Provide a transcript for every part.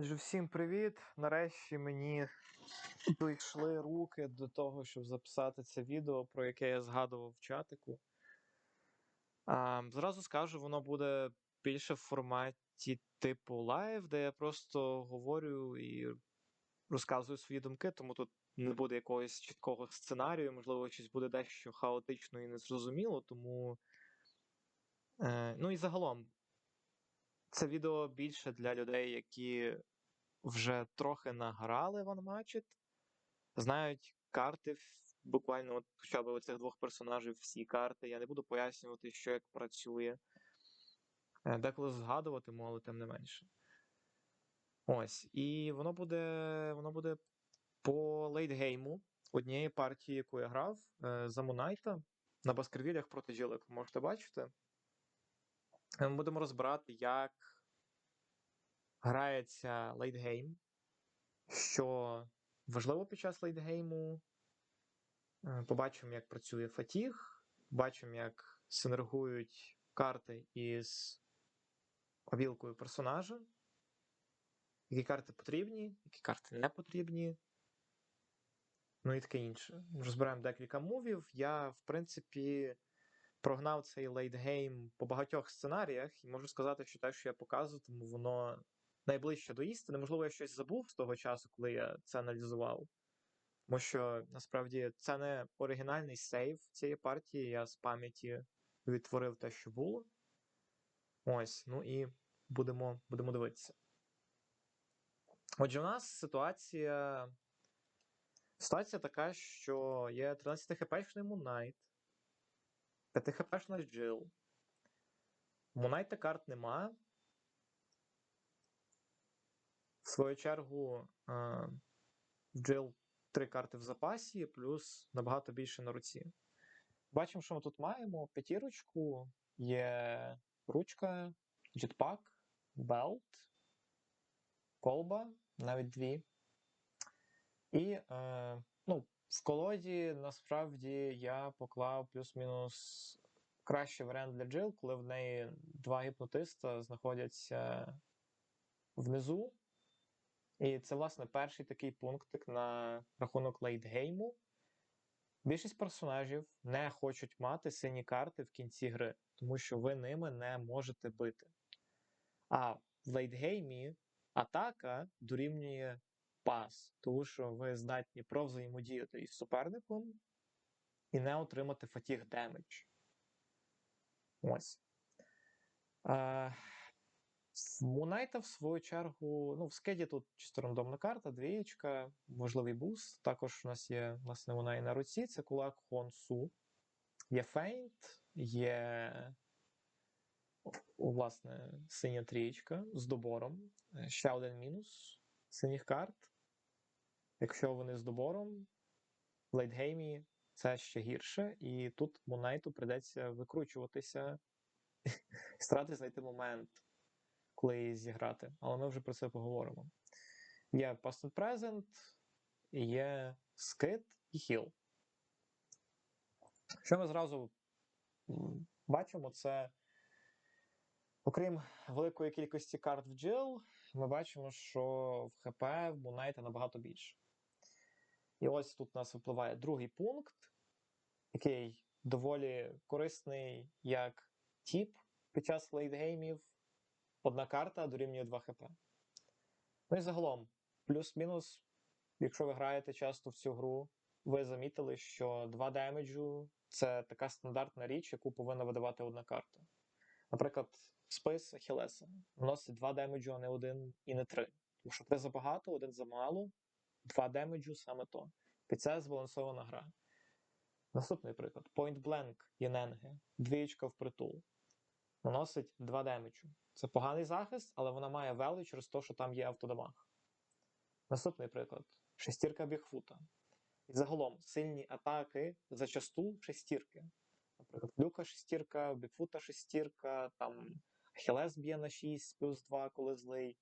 Отже, всім привіт. Нарешті мені дійшли руки до того, щоб записати це відео, про яке я згадував в чатику. А, зразу скажу, воно буде більше в форматі типу лайв, де я просто говорю і розказую свої думки, тому тут не буде якогось чіткого сценарію, можливо, щось буде дещо хаотично і незрозуміло, тому. Е, ну і загалом, це відео більше для людей, які вже трохи награли в Unmatched, знають карти, буквально от хоча б оцих двох персонажів, всі карти. Я не буду пояснювати, що як працює. Е, Деколи згадуватиму, але тим не менше. Ось. І воно буде, воно буде по лейтгейму однієї партії, яку я грав е, за Мунайта на Баскервілях проти Джилек. Можете бачити. Е, Ми будемо розбирати, як грається лейтгейм, що важливо під час лейтгейму. Е, Побачимо, як працює фатіг, побачимо, як синергують карти із обілкою персонажа, які карти потрібні, які карти не потрібні. Ну і таке інше. Розберемо декілька мувів. Я, в принципі, прогнав цей лейтгейм по багатьох сценаріях, і можу сказати, що те, що я показуватиму, воно найближче до істини. Можливо, я щось забув з того часу, коли я це аналізував. Тому що насправді це не оригінальний сейв цієї партії. Я з пам'яті відтворив те, що було. Ось, ну і будемо, будемо дивитися. Отже, у нас ситуація. Ситуація така, що є 13 хпшний Мунайт, 5 хпшна Джил. Мунайта карт нема. Свою чергу, е, в Джил три карти в запасі, плюс набагато більше на руці. Бачимо, що ми тут маємо п'ятірочку, є ручка, джетпак, белт, колба, навіть дві. І е, ну, в колоді насправді я поклав плюс-мінус кращий варіант для Джил, коли в неї два гіпнотиста знаходяться внизу. І це, власне, перший такий пунктик на рахунок лейтгейму. Більшість персонажів не хочуть мати сині карти в кінці гри, тому що ви ними не можете бити. А в лейтгеймі атака дорівнює пас, тому що ви здатні провзаємодіяти із суперником і не отримати фатіг демедж. Ось. Е, Мунайта, в свою чергу, ну, в скеді тут чисто рандомна карта, двієчка, можливий буст. Також у нас є, власне, вона і на руці, це кулак Хонсу. Є фейнт, є, власне, синя трієчка з добором. Е, Ще один мінус синіх карт. Якщо вони з добором, в лейтгеймі це ще гірше, і тут Мунайту придеться викручуватися старатися знайти момент, коли зіграти. Але ми вже про це поговоримо. Є Past and Present, є скид і хіл. Що ми зразу бачимо, це, окрім великої кількості карт в джил, ми бачимо, що в ХП в Мунайта набагато більше. І ось тут у нас випливає другий пункт, який доволі корисний як тіп під час лейтгеймів. Одна карта дорівнює 2 хп. Ну і загалом, плюс-мінус, якщо ви граєте часто в цю гру, ви замітили, що 2 демеджу це така стандартна річ, яку повинна видавати одна карта. Наприклад, спис Ахілеса наносить 2 демеджу, а не один і не 3. Тому що 3 забагато, один замало, 2 демеджу саме то. Під це збалансована гра. Наступний приклад: Point Blank Єненге, двієчка в притул. Наносить 2 демеджу. Це поганий захист, але вона має велич через те, що там є автодамаг. Наступний приклад: шестірка Бігфута. І загалом сильні атаки зачасту шестірки. Наприклад, Люка шестірка, Бігфута шестірка, там Ахілес б'є на 6 плюс 2, коли злий.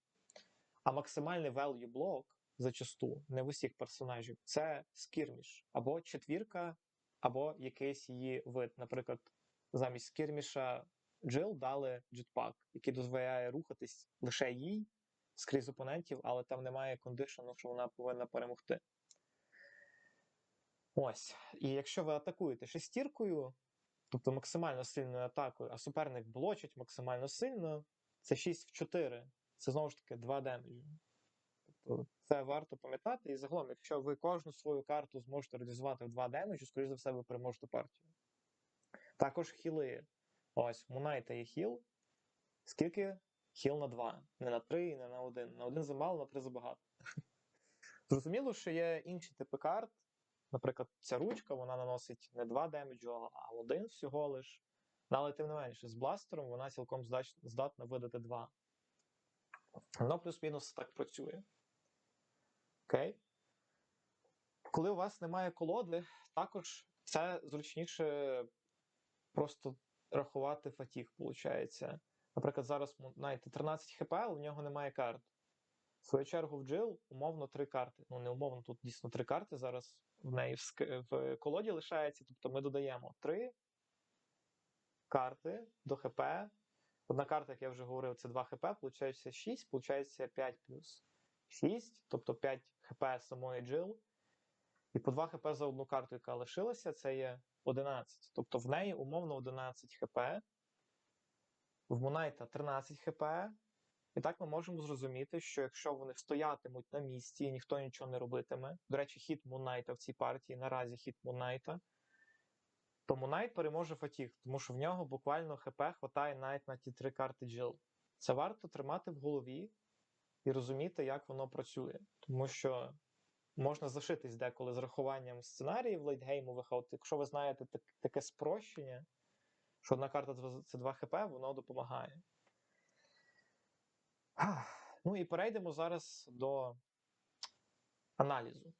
А максимальний value блок зачасту, не в усіх персонажів, це скірміш або четвірка, або якийсь її вид. Наприклад, замість скірміша Джил дали джетпак, який дозволяє рухатись лише їй скрізь опонентів, але там немає кондишену, що вона повинна перемогти. Ось. І якщо ви атакуєте шестіркою, тобто максимально сильною атакою, а суперник блочить максимально сильно, це 6 в 4. Це знову ж таки 2 демеджі. Тобто це варто пам'ятати. І загалом, якщо ви кожну свою карту зможете реалізувати в 2 демеджі, скоріш за все, ви переможете партію. Також хіли. Ось, Мунайта є хіл. Скільки? Хіл на 2. Не на 3 не на 1. На 1 замало, на 3 забагато. Зрозуміло, що є інші типи карт. Наприклад, ця ручка вона наносить не 2 демеджу, а 1 всього лиш. Але тим не менше, з бластером вона цілком здатна видати 2. Воно плюс-мінус так працює. Окей. Коли у вас немає колоди, також це зручніше просто рахувати фатіг, виходить. Наприклад, зараз знаєте, 13 хп, але в нього немає карт. В свою чергу в Джил умовно три карти. Ну, не умовно, тут дійсно три карти зараз в неї в, ски- в колоді лишається. Тобто ми додаємо три карти до ХП. Одна карта, як я вже говорив, це 2 ХП, виходить 6, виходить 5 плюс 6, тобто 5 ХП самої Джил. І по 2 ХП за одну карту, яка лишилася, це є 11. Тобто в неї умовно 11 ХП. В Мунайта 13 ХП. І так ми можемо зрозуміти, що якщо вони стоятимуть на місці і ніхто нічого не робитиме, до речі, хід Мунайта в цій партії наразі хід Мунайта, то Мунайт переможе Фатіг, тому що в нього буквально ХП хватає навіть на ті три карти Джил. Це варто тримати в голові і розуміти, як воно працює. Тому що можна зашитись деколи з рахуванням сценаріїв лейтгеймових, а от якщо ви знаєте так- таке спрощення, що одна карта це- це 2 ХП, воно допомагає. Ну і перейдемо зараз до аналізу.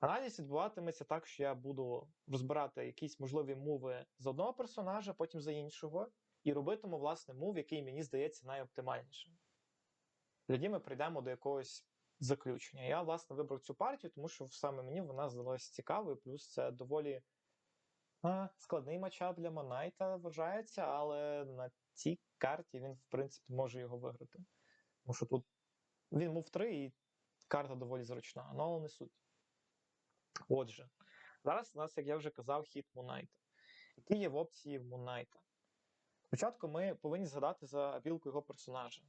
Аналіз відбуватиметься так, що я буду розбирати якісь можливі мови з одного персонажа, потім за іншого, і робитиму, власне, мув, який мені здається найоптимальнішим. Тоді ми прийдемо до якогось заключення. Я, власне, вибрав цю партію, тому що саме мені вона здалася цікавою, плюс це доволі а, складний матчап для Монайта вважається, але на цій карті він, в принципі, може його виграти. Тому що тут він мов 3 і карта доволі зручна, але не суть. Отже, зараз у нас, як я вже казав, хід Мунайта. Які є в опції Мунайта? Спочатку ми повинні згадати за білку його персонажа.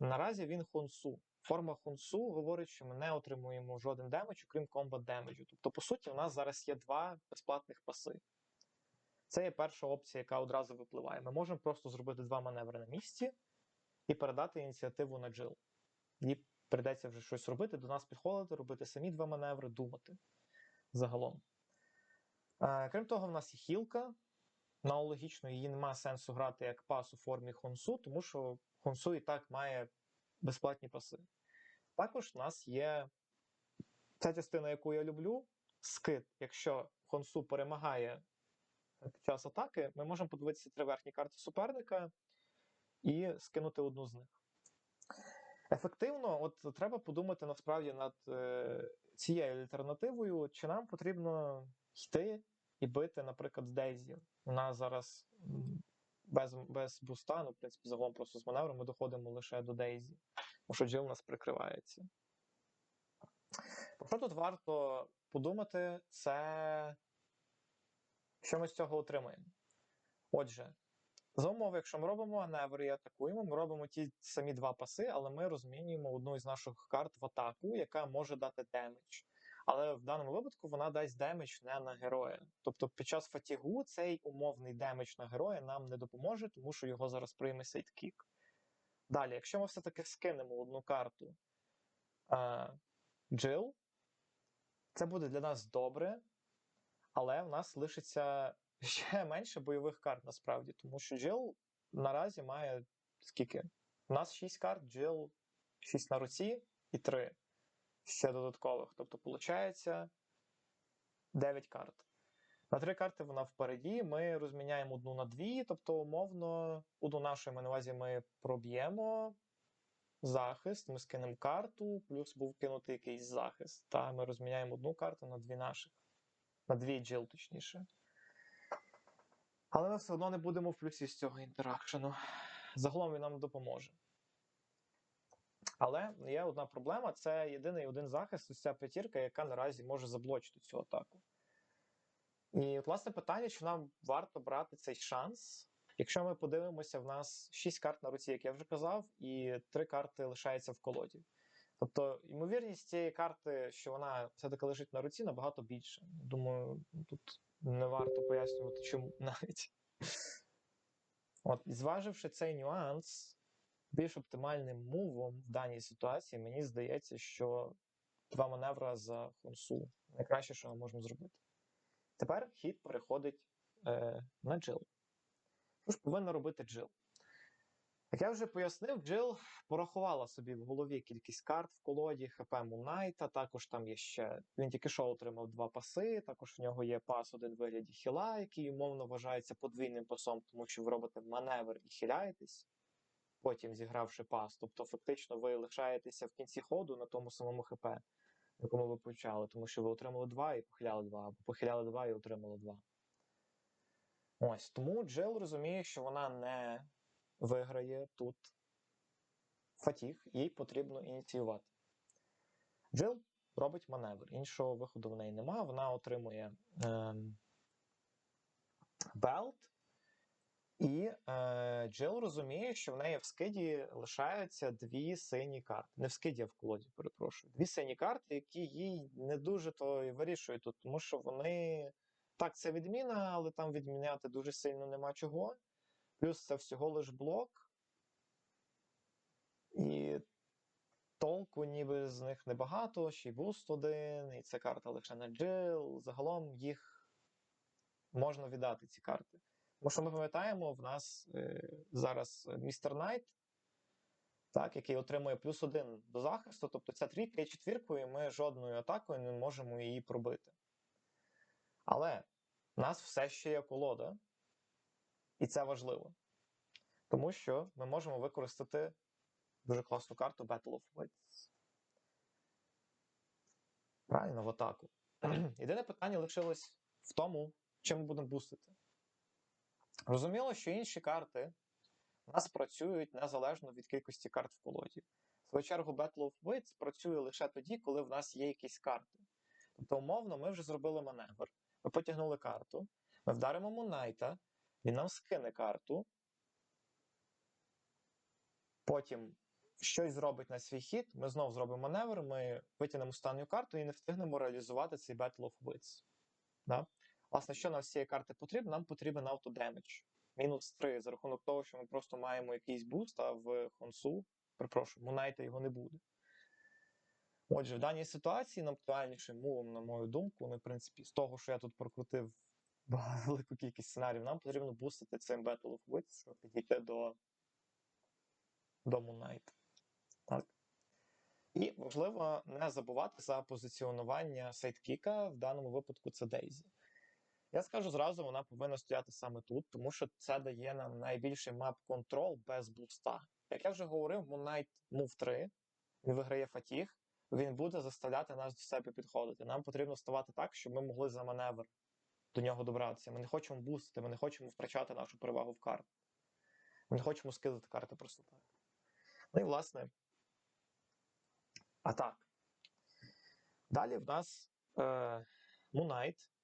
Наразі він Хонсу. Форма Хонсу говорить, що ми не отримуємо жоден демедж, окрім комбат демеджу. Тобто, по суті, у нас зараз є два безплатних паси. Це є перша опція, яка одразу випливає. Ми можемо просто зробити два маневри на місці і передати ініціативу на джил. Їй прийдеться вже щось робити, до нас підходити, робити самі два маневри, думати загалом. Е, крім того, в нас є хілка. Аналогічно, її нема сенсу грати як пас у формі Хонсу, тому що Хонсу і так має безплатні паси. Також в нас є ця частина, яку я люблю, скид. Якщо Хонсу перемагає час атаки, ми можемо подивитися три верхні карти суперника і скинути одну з них. Ефективно, от треба подумати насправді над е, цією альтернативою, чи нам потрібно йти і бити, наприклад, з Дейзі. Нас зараз без, без буста, ну, в принципі, загалом просто з маневром ми доходимо лише до Дейзі, тому що Джил нас прикривається. Про що тут варто подумати, це що ми з цього отримаємо. Отже, за умови, якщо ми робимо маневри і атакуємо, ми робимо ті самі два паси, але ми розмінюємо одну із наших карт в атаку, яка може дати демедж. Але в даному випадку вона дасть демедж не на героя. Тобто під час фатігу цей умовний демедж на героя нам не допоможе, тому що його зараз прийме сейдкік. Далі, якщо ми все-таки скинемо одну карту Джил, це буде для нас добре, але в нас лишиться ще менше бойових карт насправді, тому що Джил наразі має скільки? У нас 6 карт, Джил 6 на руці і 3 ще додаткових. Тобто, виходить 9 карт. На 3 карти вона впереді. Ми розміняємо одну на дві, тобто, умовно, одну нашу на увазі ми проб'ємо захист, ми скинемо карту, плюс був кинутий якийсь захист. Та ми розміняємо одну карту на дві наших. На дві джил, точніше. Але ми все одно не будемо в плюсі з цього інтеракшену. Загалом він нам допоможе. Але є одна проблема: це єдиний один захист, ось ця п'ятірка, яка наразі може заблочити цю атаку. І, от, власне, питання, чи нам варто брати цей шанс. Якщо ми подивимося, в нас 6 карт на руці, як я вже казав, і 3 карти лишаються в колоді. Тобто, ймовірність цієї карти, що вона все-таки лежить на руці, набагато більше. Думаю, тут не варто пояснювати, чому навіть. От, зваживши цей нюанс, більш оптимальним мувом в даній ситуації, мені здається, що два маневра за Хонсу найкраще, що ми можемо зробити. Тепер хід переходить е, на джил. Що ж повинна робити джил? Як я вже пояснив, Джил порахувала собі в голові кількість карт в колоді ХП Мунайта. Також там є ще. Він тільки що отримав два паси. Також в нього є пас один в вигляді хіла, який умовно вважається подвійним пасом, тому що ви робите маневр і хиляєтесь, потім зігравши пас. Тобто, фактично, ви лишаєтеся в кінці ходу на тому самому ХП, якому ви почали, тому що ви отримали два і похиляли два, або похиляли два і отримали два. Ось тому Джил розуміє, що вона не виграє тут фатіг, їй потрібно ініціювати. Джил робить маневр. Іншого виходу в неї немає. Вона отримує е, белт, і е, Джил розуміє, що в неї в скиді лишаються дві сині карти. Не в скиді, а в колоді, перепрошую. Дві сині карти, які їй не дуже то і вирішують тут, тому що вони. Так, це відміна, але там відміняти дуже сильно нема чого. Плюс це всього лиш блок. І толку ніби з них небагато, ще й буст один, і це карта лише на джил. Загалом їх можна віддати, ці карти. Тому що ми пам'ятаємо, в нас е, зараз містер Найт, так, який отримує плюс один до захисту, тобто ця трійка є четвіркою, і ми жодною атакою не можемо її пробити. Але в нас все ще є колода, і це важливо. Тому що ми можемо використати дуже класну карту Battle of Wits. Правильно, в атаку. Єдине питання лишилось в тому, чим ми будемо бустити. Розуміло, що інші карти у нас працюють незалежно від кількості карт в колоді. В свою чергу, Battle of Wits працює лише тоді, коли в нас є якісь карти. Тобто, умовно, ми вже зробили маневр. Ми потягнули карту, ми вдаримо Мунайта, він нам скине карту. Потім щось зробить на свій хід, ми знову зробимо маневр, ми витягнемо останню карту і не встигнемо реалізувати цей Battle of Wits. Да? Власне, що нам з цієї карти потрібно? Нам потрібен автодемедж. Мінус 3 за рахунок того, що ми просто маємо якийсь буст, а в Хонсу, перепрошую, Мунайта його не буде. Отже, в даній ситуації найактуальнішим мовом, на мою думку, ну, в принципі, з того, що я тут прокрутив велику кількість сценаріїв, нам потрібно бустити цим Battle of Wits, щоб підійти до до Moon Так. І важливо не забувати за позиціонування сайдкіка, в даному випадку це Дейзі. Я скажу зразу, вона повинна стояти саме тут, тому що це дає нам найбільший мап-контрол без буста. Як я вже говорив, Moon Knight Move 3, він виграє фатіг, він буде заставляти нас до себе підходити. Нам потрібно ставати так, щоб ми могли за маневр до нього добратися. Ми не хочемо бустити, ми не хочемо втрачати нашу перевагу в карт. Ми не хочемо скидати карти просто так. Ну і власне. А так. Далі в нас е, Мунайт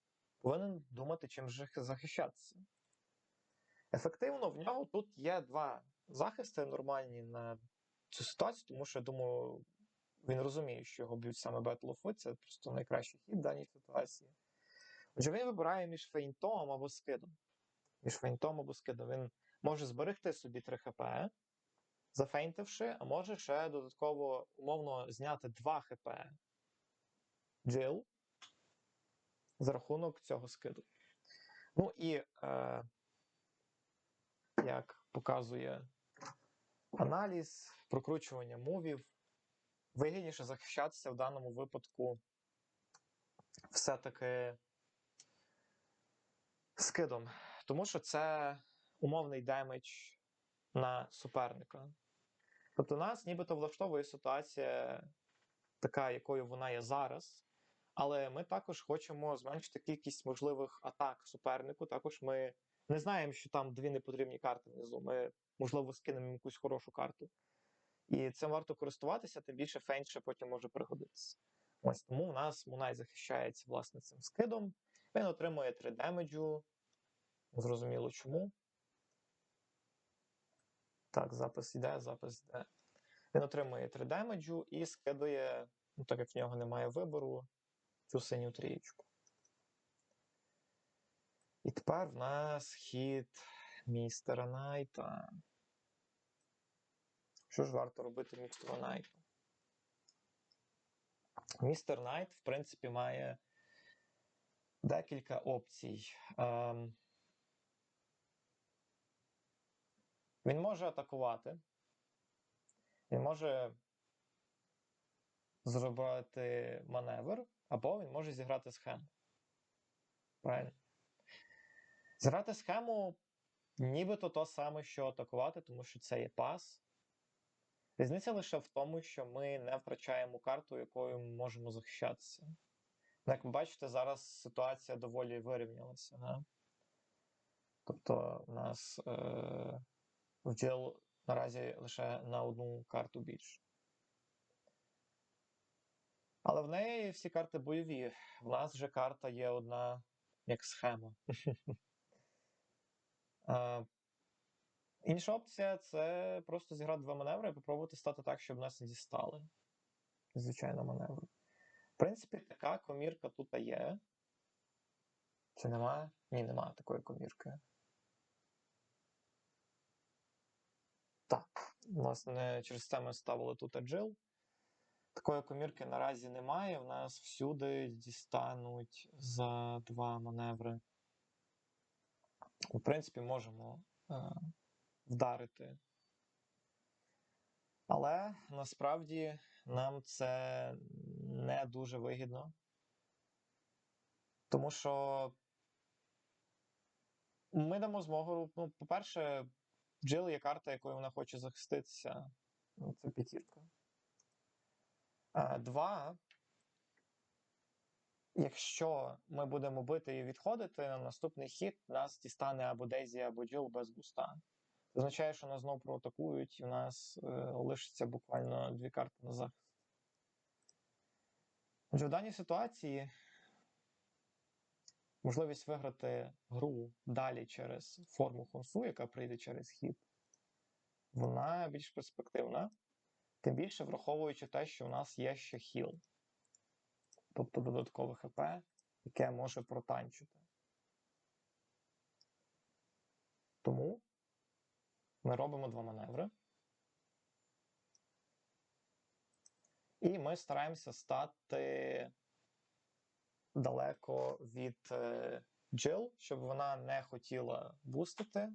повинен думати, чим же захищатися. Ефективно, в нього тут є два захисти нормальні на цю ситуацію, тому що я думаю, він розуміє, що його б'ють саме Battle of Wit, це просто найкращий хід в даній ситуації. Отже, він вибирає між фейнтом або скидом. Між фейнтом або скидом. Він може зберегти собі 3 хп, зафейнтивши, а може ще додатково умовно зняти 2 хп джил за рахунок цього скиду. Ну і е, як показує аналіз, прокручування мувів, вигідніше захищатися в даному випадку все-таки скидом. Тому що це умовний демедж на суперника. Тобто нас нібито влаштовує ситуація, така, якою вона є зараз. Але ми також хочемо зменшити кількість можливих атак супернику. Також ми не знаємо, що там дві непотрібні карти внизу. Ми, можливо, скинемо якусь хорошу карту. І цим варто користуватися, тим більше фейнт ще потім може пригодитися. Ось тому у нас Мунай захищається власне цим скидом. Він отримує 3 демеджу. Зрозуміло чому. Так, запис йде, запис йде. Він отримує 3 демеджу і скидує, ну, так як в нього немає вибору, цю синю трієчку. І тепер в нас хід містера Найта. Що ж варто робити містеру Найту? Містер Найт, в принципі, має декілька опцій. Ем, Він може атакувати. Він може зробити маневр, або він може зіграти схему. Правильно? Зіграти схему нібито то саме, що атакувати, тому що це є пас. Різниця лише в тому, що ми не втрачаємо карту, якою ми можемо захищатися. Як ви бачите, зараз ситуація доволі вирівнялася. Да? Тобто, у нас е- вділ наразі лише на одну карту більше. Але в неї всі карти бойові. В нас же карта є одна як схема. Інша опція це просто зіграти два маневри і попробувати стати так, щоб нас не дістали. Звичайно, маневр. В принципі, така комірка тут є. Чи немає? Ні, немає такої комірки. Так, власне, через це ми ставили тут аджил. Такої комірки наразі немає. У нас всюди дістануть за два маневри. В принципі, можемо е, вдарити. Але насправді нам це не дуже вигідно. Тому що ми дамо змогу. Ну, по-перше, Джил є карта, якою вона хоче захиститися. Ну, Це п'ятірка. А, Два. Якщо ми будемо бити і відходити, на наступний хід нас дістане або Дейзі, або Джил без густа. Це означає, що нас знову проатакують, і в нас е, лишиться буквально дві карти на захист. Отже, в даній ситуації можливість виграти гру далі через форму Хонсу, яка прийде через хід, вона більш перспективна. Тим більше враховуючи те, що в нас є ще хіл. Тобто додаткове ХП, яке може протанчити. Тому ми робимо два маневри. І ми стараємося стати далеко від е, Джил, щоб вона не хотіла бустити.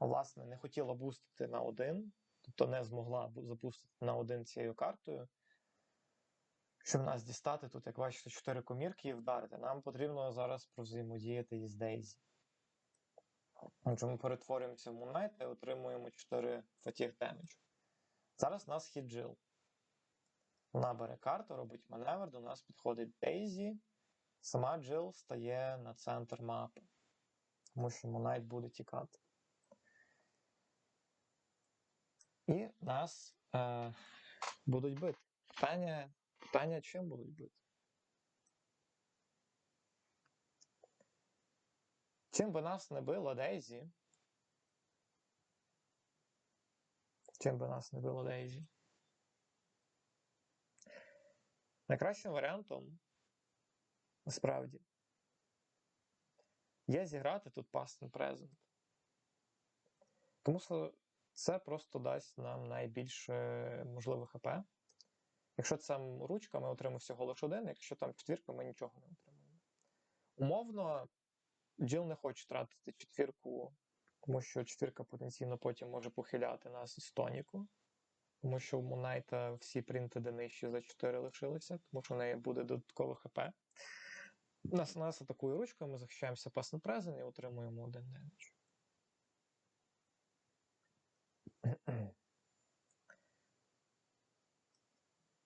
Власне, не хотіла бустити на один, тобто не змогла запустити на один цією картою. Щоб нас дістати, тут, як бачите, 4 комірки і вдарити. Нам потрібно зараз провзаємодіяти із Дейзі. Отже, ми перетворюємося в Moonlight і отримуємо 4 фатіг демеджу. Зараз нас хід Джил. Вона бере карту, робить маневр, до нас підходить Дейзі. Сама Джил стає на центр мапи, тому що Moonlight буде тікати. І нас е, будуть бити. Питання, питання, чим будуть бити? Чим би нас не било Дейзі? Чим би нас не било Дейзі? Найкращим варіантом, насправді, є зіграти тут Past and Present. Тому що це просто дасть нам найбільше можливе ХП. Якщо це ручка, ми отримаємо всього лише один, якщо там четвірка, ми нічого не отримаємо. Умовно, Джил не хоче тратити четвірку, тому що четвірка потенційно потім може похиляти нас із тоніку. Тому що у Монайта всі принти нижчі за 4 лишилися, тому що в неї буде додаткове ХП. Нас, нас атакує ручкою, ми захищаємося пас на презен і отримуємо один демедж.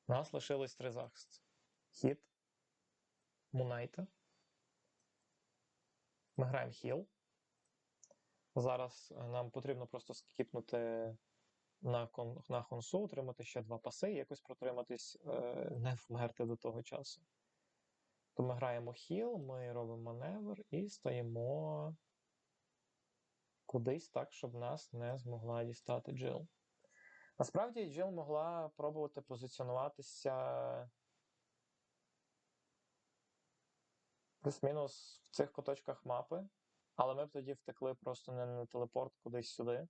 У нас лишилось три захисти. Хід. Мунайта. Ми граємо хіл. Зараз е, нам потрібно просто скіпнути на, кон, на Хонсу, отримати ще два паси і якось протриматись, е, не вмерти до того часу. То ми граємо хіл, ми робимо маневр і стоїмо кудись так, щоб нас не змогла дістати Джил. Насправді, Джил могла пробувати позиціонуватися плюс-мінус в цих куточках мапи, але ми б тоді втекли просто не на телепорт кудись сюди.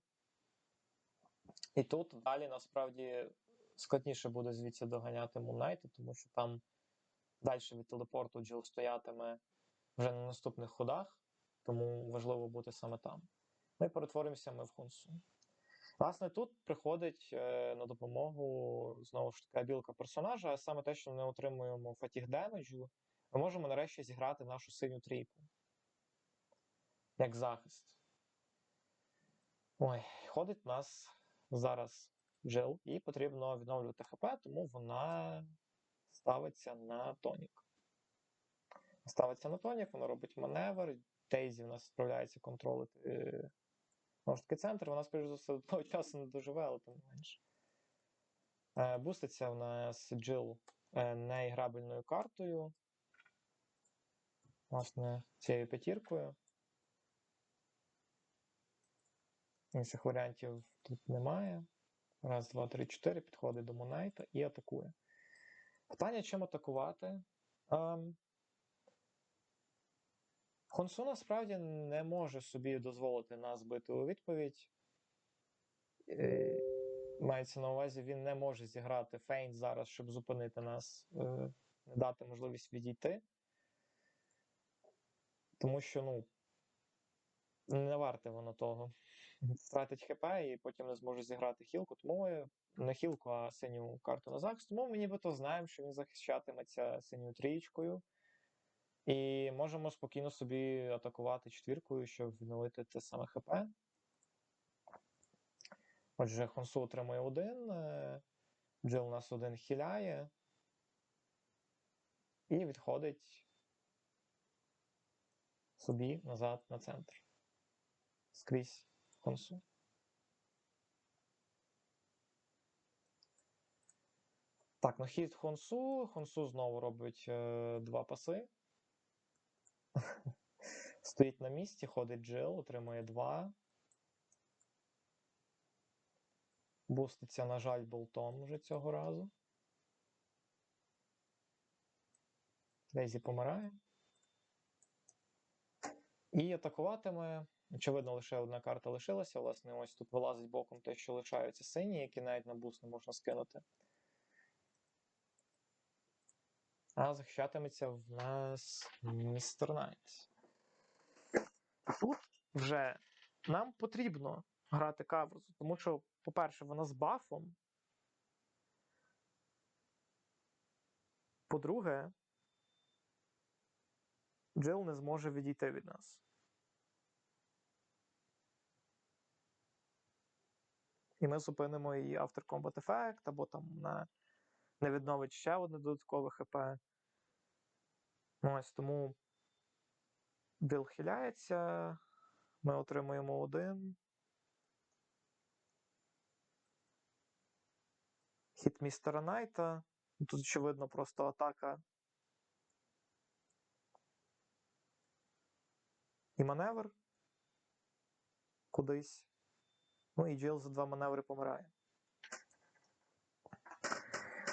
І тут далі насправді складніше буде звідси доганяти Мунайта, тому що там далі від телепорту Джил стоятиме вже на наступних ходах, тому важливо бути саме там. Ми перетворимося ми в Хунсу. Власне, тут приходить е, на допомогу знову ж таки білка персонажа, а саме те, що ми не отримуємо фатіг демеджу, ми можемо нарешті зіграти нашу синю трійку. Як захист. Ой, ходить в нас зараз Джил, і потрібно відновлювати ХП, тому вона ставиться на тонік. Ставиться на тонік, вона робить маневр. Дейзі в нас справляється контролити знову ж таки центр. Вона, скоріш за все, того часу не доживе, але тим не менше. Е, Буститься у нас Джил е, неіграбельною картою. Власне, цією п'ятіркою. Інших варіантів тут немає. Раз, два, три, чотири. Підходить до Монайта і атакує. Питання, чим атакувати. Ем... Хонсу насправді не може собі дозволити нас бити у відповідь. Е, Мається на увазі, він не може зіграти фейнт зараз, щоб зупинити нас, е, не дати можливість відійти. Тому що, ну, не варте воно того. Втратить ХП і потім не зможе зіграти хілку. Тому ми не хілку, а синю карту на захист. Тому ми нібито знаємо, що він захищатиметься синьою трієчкою. І можемо спокійно собі атакувати четвіркою, щоб відновити те саме ХП. Отже, Хонсу отримує один, е, Джил у нас один хіляє. І відходить собі назад на центр. Скрізь Хонсу. Так, на хід Хонсу. Хонсу знову робить е, два паси. Стоїть на місці, ходить Джил, отримує 2. Буститься, на жаль, болтом вже цього разу. Дейзі помирає. І атакуватиме. Очевидно, лише одна карта лишилася. Власне, ось тут вилазить боком те, що лишаються сині, які навіть на буст не можна скинути. А захищатиметься в нас містер Найт. Тут вже нам потрібно грати каверзу, тому що, по-перше, вона з бафом. По-друге, Джил не зможе відійти від нас. І ми зупинимо її After Combat Effect, або там на не відновить ще одне додаткове ХП. Ось тому Дил хиляється. Ми отримуємо один. Хіт містера Найта. Тут, очевидно, просто атака. І маневр. Кудись. Ну і Джил за два маневри помирає.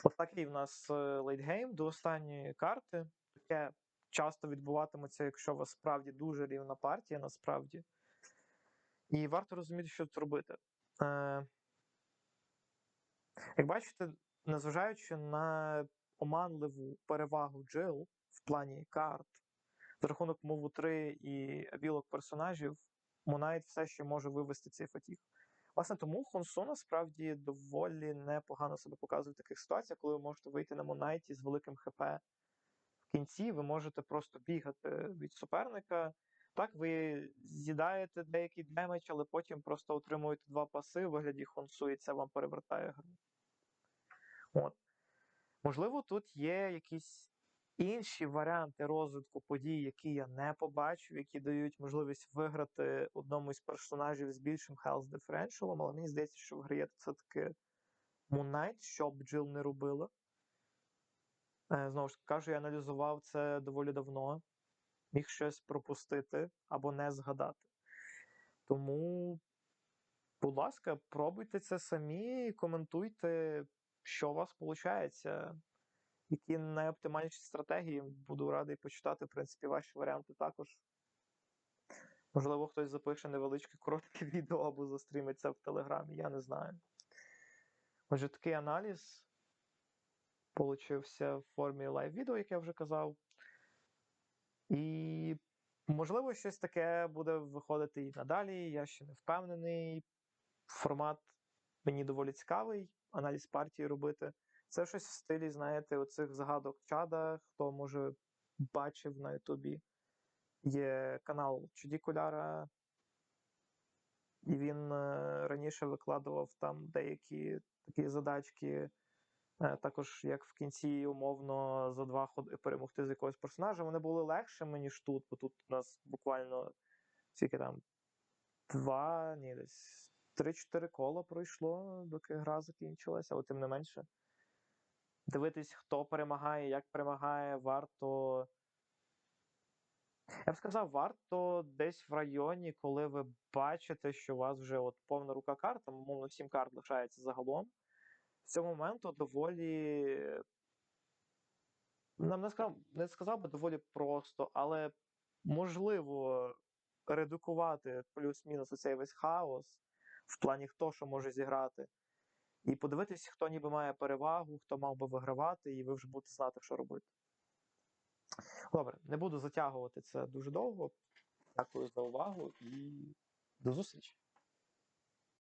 Ось такий в нас лейтгейм до останньої карти. Таке часто відбуватиметься, якщо у вас справді дуже рівна партія, насправді. І варто розуміти, що тут робити. Е, Як бачите, незважаючи на оманливу перевагу Джил в плані карт, за рахунок мову 3 і білок персонажів, Монайт все ще може вивести цей фатіг. Власне, тому Хонсу насправді доволі непогано себе показує в таких ситуаціях, коли ви можете вийти на Монайті з великим ХП. В кінці ви можете просто бігати від суперника. Так, ви з'їдаєте деякий демедж, але потім просто отримуєте два паси у вигляді Хонсу, і це вам перевертає гру. От. Можливо, тут є якісь інші варіанти розвитку подій, які я не побачив, які дають можливість виграти одному із персонажів з більшим health differential, але мені здається, що виграє все-таки Moon що б Джил не робила. Е, Знову ж таки кажу, я аналізував це доволі давно, міг щось пропустити або не згадати. Тому, будь ласка, пробуйте це самі, коментуйте, що у вас виходить, які найоптимальніші стратегії. Буду радий почитати, в принципі, ваші варіанти також. Можливо, хтось запише невеличке коротке відео або застрімить це в Телеграмі, я не знаю. Отже, такий аналіз получився в формі лайв-відео, як я вже казав. І, можливо, щось таке буде виходити і надалі. Я ще не впевнений. Формат мені доволі цікавий, аналіз партії робити. Це щось в стилі, знаєте, оцих загадок чада, хто може бачив на Ютубі. Є канал Чуді Коляра, і він е, раніше викладував там деякі такі задачки. Е, Також як в кінці умовно за два ходи перемогти з якогось персонажа. Вони були легшими, ніж тут, бо тут у нас буквально скільки там два, ні, десь три-чотири кола пройшло, доки гра закінчилася, але тим не менше. Дивитись, хто перемагає, як перемагає, варто. Я б сказав, варто десь в районі, коли ви бачите, що у вас вже от повна рука карт, умовно, 7 карт лишається загалом. З цього моменту доволі. Нам не сказав, не сказав би доволі просто, але можливо редукувати плюс-мінус оцей весь хаос в плані хто що може зіграти. І подивитись, хто ніби має перевагу, хто мав би вигравати, і ви вже будете знати, що робити. Добре, не буду затягувати це дуже довго. Дякую за увагу і до зустрічі.